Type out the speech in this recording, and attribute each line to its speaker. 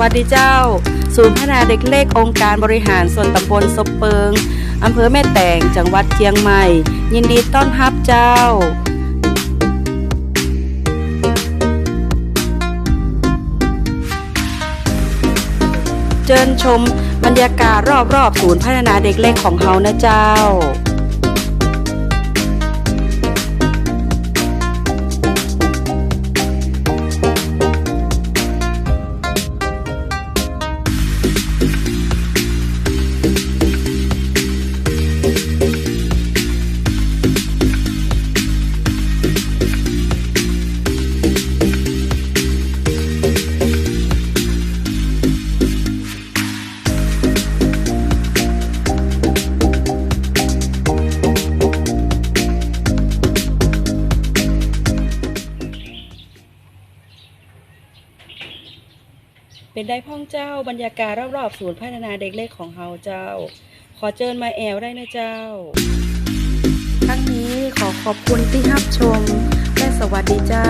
Speaker 1: วัสดีเจ้า ศูนย์พัฒนาเด็กเล็กองค์การบริหารส่วนตำบลศพเปิงอำเภอแม่แตงจังหวัดเชียงใหม่ ยินดีต้อนรับเจ้าเจิญชมบรรยากาศรอบๆ ศูนย์พัฒนาเด็กเล็กของเฮานะเจ้า เป็นได้พ่องเจ้าบรรยากาศรอบๆศูนย์พัฒนาเด็กเล็กของเฮาเจ้า ขอเจิญมาแอวได้นะเจ้า ทั้งนี้ขอขอบคุณที่รับชม และสวัสดีเจ้า